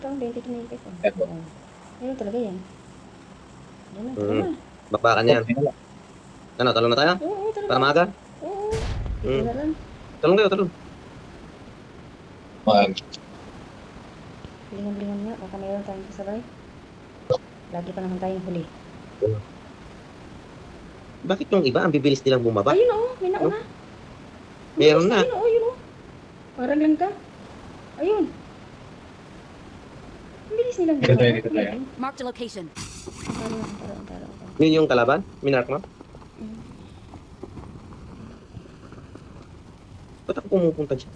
ito, 20 kinikit. Oh. Eto. Oh. Ayun talaga yan. Yan na, tara Mm. na. Bakbakan yan. Ano, talong na tayo? Oo, oo. Para maaga? Oo. Ito Mm. Talong kayo, talong. Mag, Lingon-lingon nga, baka mayroon tayong kasabay. Lagi pa naman tayong huli. Bakit yung iba, ang bibilis nilang bumaba? Ayun oo, may nauna. Meron na. Ayun oo, yun oo. Parang lang ka. Ayun. Ang bilis nilang Dito tayo, dito tayo. Marked a location. Yun yung kalaban? Minark mo? Mm. Ba't ako pumupunta dyan?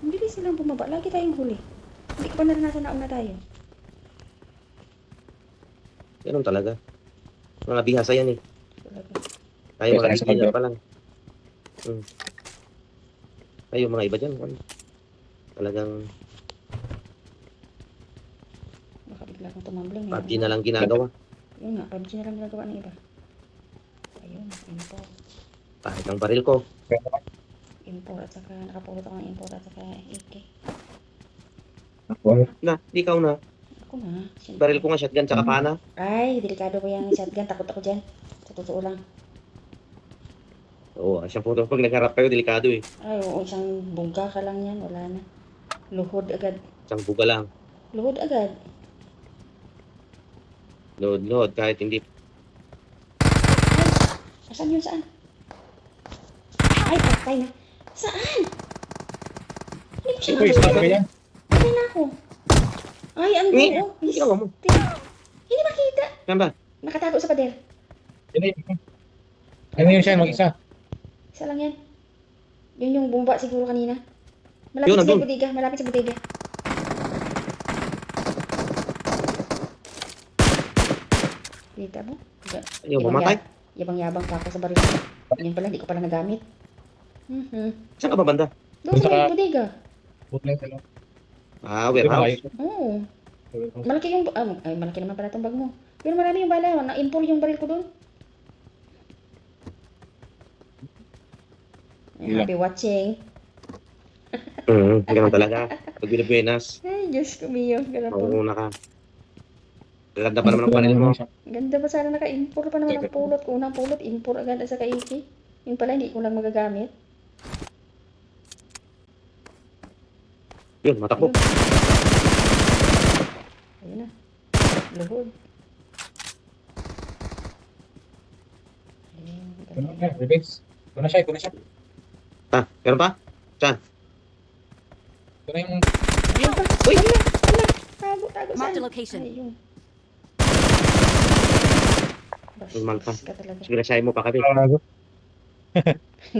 Ang bilis nilang bumaba. Lagi tayong huli. Hindi ko pa naranasan na una tayo. Ganun talaga. Mga bihasa yan eh. Talaga. Tayo Yes, mga nasa beginner kabila. pa lang. Hmm. Tayo mga iba dyan. ano, Talagang Baka bigla kang tumambling. eh. PUBG na lang ginagawa. Yun nga, PUBG na lang ginagawa ng iba. Ayun, import. Kahit ang baril ko. Import at saka nakapulot ako ng import at saka AK. ako, Na, di ikaw na. Ako na. siyempre. Baril ko nga shotgun tsaka pana. Ay, delikado ko yung shotgun. Takot ako dyan. Sa totoo lang. Oo, siyang puto. Pag nagharap kayo, delikado eh. Ay, oo, isang bungka ka lang yan. Wala na. Luhod agad. Isang buga lang. Luhod agad. Load-load. Kahit hindi. Asan yun? Saan? Ay, patay na. Saan? Hindi ko siya Uy, nakita. ka yan. Patay na ako. Ay, ang buo. Is- ginawa mo. Hindi makita. Yan ba? Nakatago sa pader. Yun. Ano yun siya, mag-isa? Isa lang yan. Yun yung bumba siguro kanina. Malapit Yun, sa bodega. Malapit sa bodega. Kita mo? Yung bumatay? Yabang-yabang pa ako sa baril. Yun pala, hindi ko pala nagamit. Mhm. Saan ka ba banda? Doon sa may bodega. Buti lang sila. Ah, warehouse. Oo. Malaki yung, ah, ay, malaki naman pala itong bag mo. Pero marami yung bala. Na-import yung baril ko doon. Happy watching. Hmm, ganun talaga. Pag Pilipinas, Ay, Diyos ko miyo. Ganun po. mauna ka. Ganda pa naman ang panel mo. Ganda ba sana naka-import pa naman ang pulot ko. Unang pulot, import agad sa kaiki. Yung pala, hindi ko lang magagamit. Yun, matakbo. Ayun na. Luhod. Ayun, Ano ganda. na. Ito na siya, na siya. Ha, meron pa? Ito na yung... Pa. Uy! Ala, ala. Tago, tago. Marked a saan? location. Ayun. Normal pa. Bastos ka talaga. Sige, sayo mo pa kami.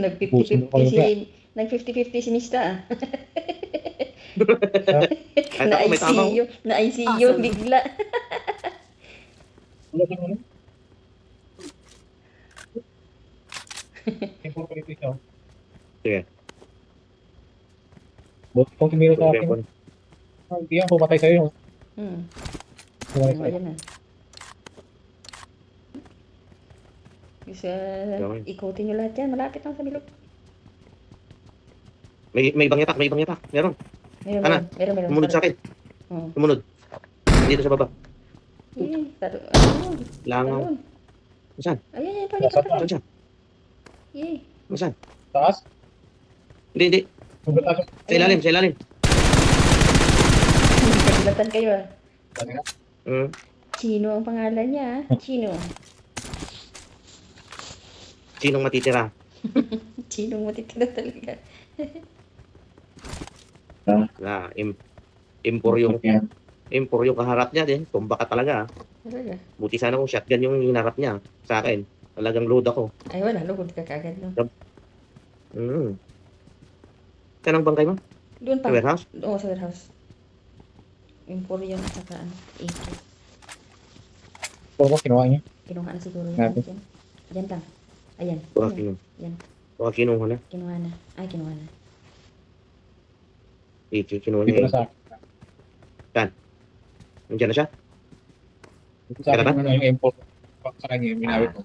Nag-50-50 si... Nag-50-50 si Mista ah. Kahit ako may tama. Na-ICU. Na-ICU Awesome. bigla. Ano ba ko siya. Sige. Buti kong tumira sa akin. Ah, Hindi yan, pumatay sa'yo. Hmm. Pumatay sa'yo. Na. Isa, Okay. ikutin nyo lahat yan. Malapit lang sa bilog. May, may ibang yatak, may ibang yatak. Meron. Meron, Ano? meron, meron, meron. Tumunod sa akin. Oo. Tumunod. Dito sa baba. Eh, talo, ayun, Langaw. talon. Saan? Ayan, yan, pali ka pala. Saan siya? Eh, Saan? Taas? Hindi, hindi. Taas. Sa ilalim, sa ilalim. Nagulatan kayo ah. Hmm. Chino ang pangalan niya ah. Chino. Sinong matitira? Chino matitira talaga. Na, im, impor yung, impor yung kaharap niya din. Tumba ka talaga. ah. Talaga. Buti sana kung shotgun yung hinarap niya sa akin. Talagang load ako. Ay, wala. Lugod ka kagad. No? Hmm. Saan ang bangkay mo? Doon pa. Sa warehouse? Oo, sa warehouse. Emporium at saka ano, AK. Ko, kinuha niya. Kinuha na siguro yun. Diyan lang. Ayan. Baka Ayan. kinuha. Yan. Baka kinuha na. Kinuha na. Ay, kinuha na. Eh, kinuha Dito na na. sa akin. Nandiyan na siya? Dito sa akin yung ano, yung import sa kanya, yung binawit ko.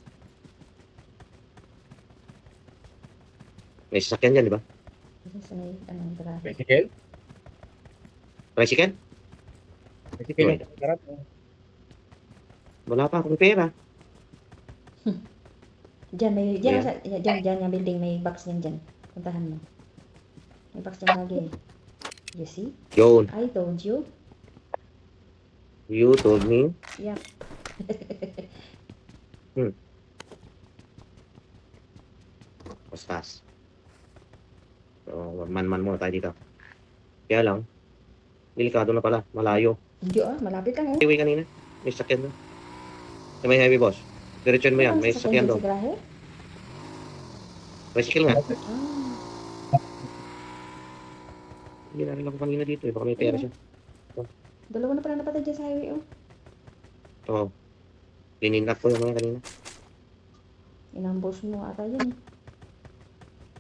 May sasakyan dyan, di ba? Kasi sa may, ano, grabe. Tricycle? Tricycle? Harap mo. Wala pa akong pera. Diyan, may, diyan, Ayan. sa, diyan, diyan, yung building, may box yan dyan. Puntahan mo. May box dyan lagi eh. You see? Yun. I told you. You told me. Yep. Pastas. So, man-man muna tayo dito. Kaya lang, delikado na pala. Malayo. Hindi ah, malapit lang oh. Highway kanina. May sakyan. Sa may highway, boss. Diretsuin mo yan. May Sa sakyan doon. Bicycle nga. Ah, Hindi na rin ako kanina dito eh. Baka may pera siya. dalawa na pala napatay dyan sa highway oh. Oo. Lininap ko yung mga kanina. Inambos mo ata yan.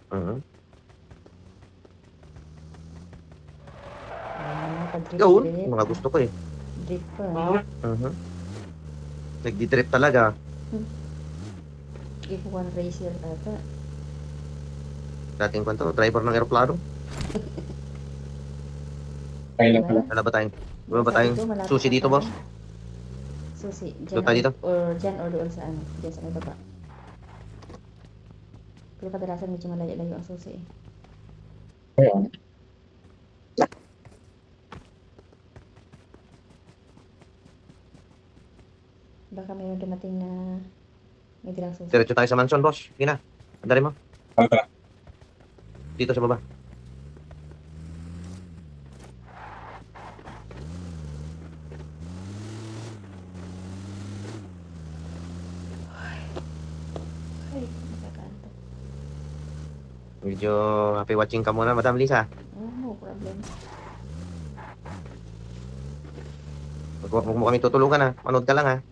Aha. Ah, pag-drip. Yun. Mga gusto ko eh. Drip pa. Aha. Nagdi-drip talaga. If one racer ata. Dating kwento, driver ng aeroplano. Kailan pala. Wala ba tayong, wala ba tayong susi dito, boss? Susi. Doon tayo dito? Or dyan or doon sa ano. Dyan sa may baba. Pero kadalasan medyo malayo-layo ang susi eh. Kaya, Baka mayroon dumating na may dirang susi. Diretso tayo sa mansion, boss. Sige na. Andari mo. tara, tara. Dito sa baba. Ay. Medyo happy watching ka muna, Madam Lisa. Oh, no problem. Huwag mo kami tutulungan ha. Manood ka lang ha.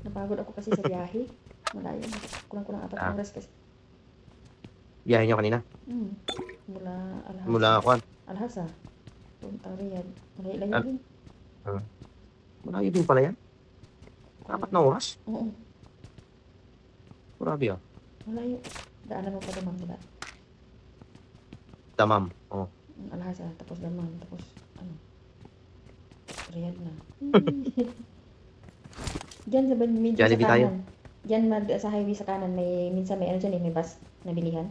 Napagod ako kasi sa biyahe. Malayo. Kulang-kulang apat Ah. oras kasi. Biyahe nyo kanina. Hmm. Mula Alhasa. Mula Kwan. Alhasa. Puntang Riyadh. Malayo-layo Ah. din. Malayo din pala yan. Apat na oras. Oo. Grabe ah. Malayo. Daanan mo pa damang, diba? Damam. Oh. Mm, Alhasa, tapos damang, tapos ano? Riyadh na. Diyan sa medyo sa Jollibee tayo. kanan. Diyan mag, sa highway sa kanan, may, minsan may ano dyan eh, may bus na bilihan.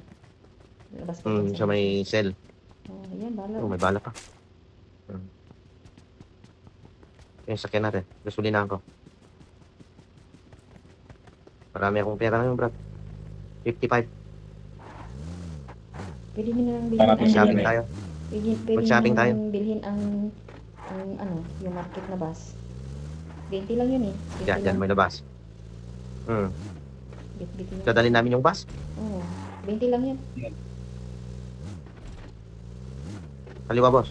Pa Mm, dyan sa may cell. Oh, ayan, bala. Oh, may bala pa. Mm. Yung sakyan natin. Gasolinahan ko. Marami akong pera ngayon, brad. 55. Pwede mo na lang bilhin Para ang, Shopping tayo. pwede, pwede Mag-shopping mo tayo. nang bilhin ang, ang ano, yung market na bus. 20 lang yun eh. 20 Diyan, diyan lang. may labas. Hmm. Yun. Dadalhin namin yung bus. Oo. 20 lang yan. Kaliwa, boss.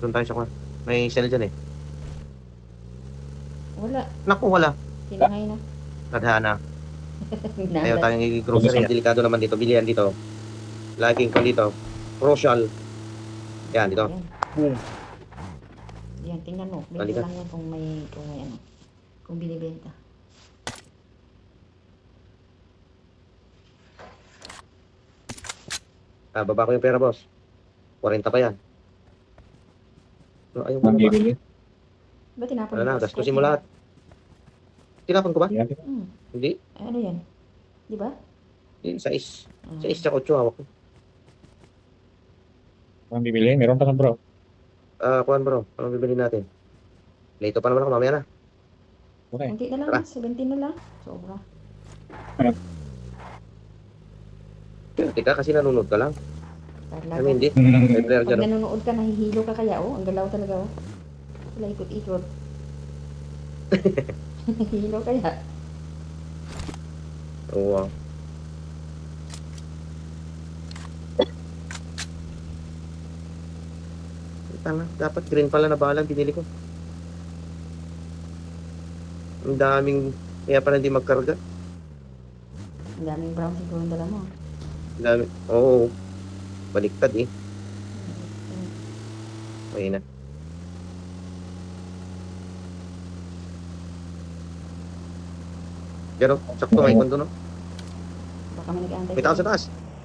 Doon tayo sa kwan. May cell dyan eh. Wala. Naku, wala. Tinangay na. Hinahanda. Ayaw tayong i-grocery. Delikado naman dito. Bilihan dito. Laging ko dito. Crucial. Yan, dito. Ayan. Yan, tingnan mo. Bili lang yan kung may, kung may ano. Kung binibenta. Ah, baba ko yung pera, boss. 40 pa yan. No, na ba? bibili. Ba tinapon Wala na, gastusin mo lahat. Tinapon ko ba? Yan. Hmm. Hindi. Ay, Ano yan? Di ba? Hindi, sa is. Ah. Sa is, sa 8 hawak ko. Ang bibili. Meron pa sa bro. Ah, kuhan bro. Anong bibili natin? Late pa naman ako, mamaya na. Okay. Hindi na lang. Tara. 17 na lang. Sobra. Teka, kasi nanonood ka lang. Talaga. I mean, hindi. May player Pag dyan. nanonood ka, nahihilo ka kaya, oh. Ang galaw talaga, oh. Wala ikot-ikot. Nahihilo kaya. Oo. ah. Tama, dapat green pala na balang binili ko. Ang daming, kaya pala hindi magkarga. Ang daming brown siguro ang dala mo. Ang dami, oo. Baliktad eh. Ayun na. Pero, sakto may kondo no? Baka may nag-aantay. May tao sa taas.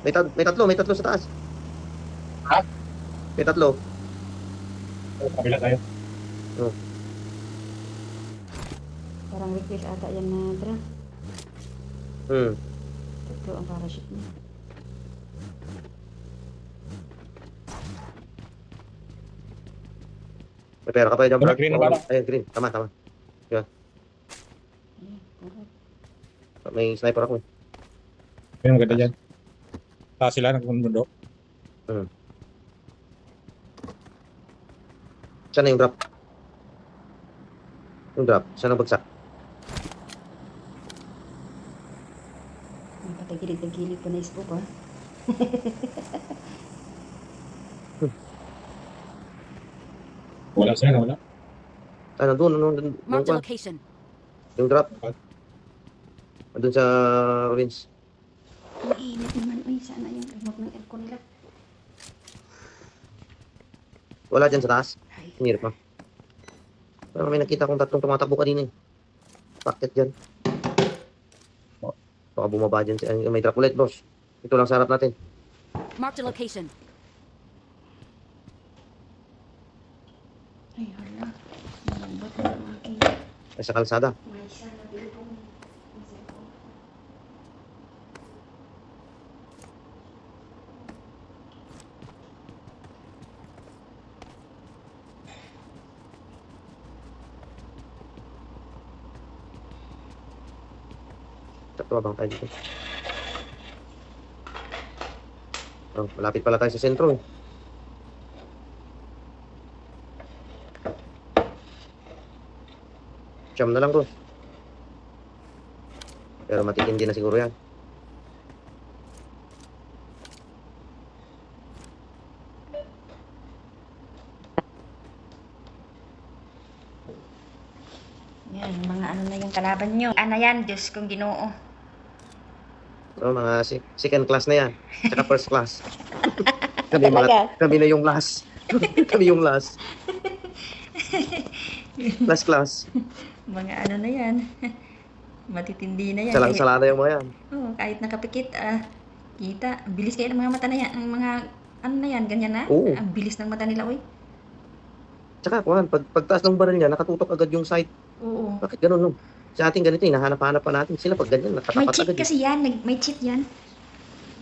May, tat may tatlo, may tatlo sa taas. Ha? May tatlo. Kabila tayo. Parang request ata yan na dra. Hmm. Ito ang parachute niya. May pera ka pa dyan, Wala, Brad. green bala. Ayun, green. Tama, tama. Ayan, correct. May sniper ako eh. Ayun, maganda dyan. Taas sila ng mundo. Saan na yung drop? Yung drop. Saan ang bagsak? May patagilid-tagilid pa na ispo pa. Wala sila, wala. Ah, nandun, nandun, nandun, Marked a pa. location. Yung drop. Nandun sa rinse. Ang init naman. Uy, sana yung remote ng aircon nila. Wala dyan sa taas. Hinirip mo. Parang may nakita kong tatlong tumatakbo kanina eh. Bakit dyan? Baka bumaba dyan. si- ay, May drop ulit, boss. Ito lang sa harap natin. Marked a location. ay hala. Malambot na ang aking Ay, sa kalsada. may isa na bilbong. Ang cellphone. Tatlo bang tayo dito? Oh, malapit pala tayo sa sentro eh. Siyam na lang, bro. Pero matitindi na siguro yan. Yan, mga ano na yung kalaban nyo. Ano yan, Diyos kong ginoo. So, mga si- second class na yan. Tsaka first class. kami, mga, kami na yung last. kami yung last. Last class. Mga ano na yan. Matitindi na yan. Salang-salada yung mga yan. Oo, kahit nakapikit, ah, kita. Bilis kayo ng mga mata na yan. Ang mga, ano na yan, ganyan na. Oo. Ang bilis ng mata nila, uy. Tsaka, kuhan, pag, pagtaas ng baril niya, nakatutok agad yung sight. Oo. Bakit ganun, no? Sa ating ganito, eh, nahanap-hanap pa natin. Sila pag ganyan, May nakatapat cheat agad. eh. kasi yan. Nag, may cheat yan.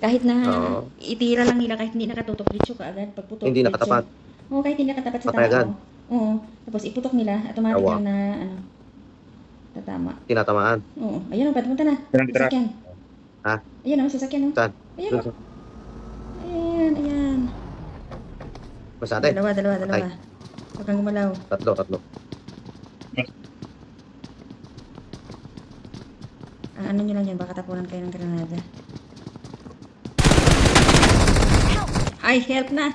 Kahit na Oo. itira lang nila, kahit hindi nakatutok, dito ka agad. Pagputok, Hindi diretso. nakatapat. Oo, kahit hindi nakatapat sa Patay agad. Oo. Tapos iputok nila, automatic Awa. lang na, ano, tatama. Tinatamaan. Oo. Ayun o, punta na. Yan ang tira. Sasakyan. Ha? Ayun o, sasakyan o. Saan? Ayun o. Ayan, ayan. Basta atin. Dalawa, dalawa, dalawa. Huwag kang gumalaw. Tatlo, tatlo. Ano nyo lang yan, baka tapunan kayo ng granada. Ay, help na!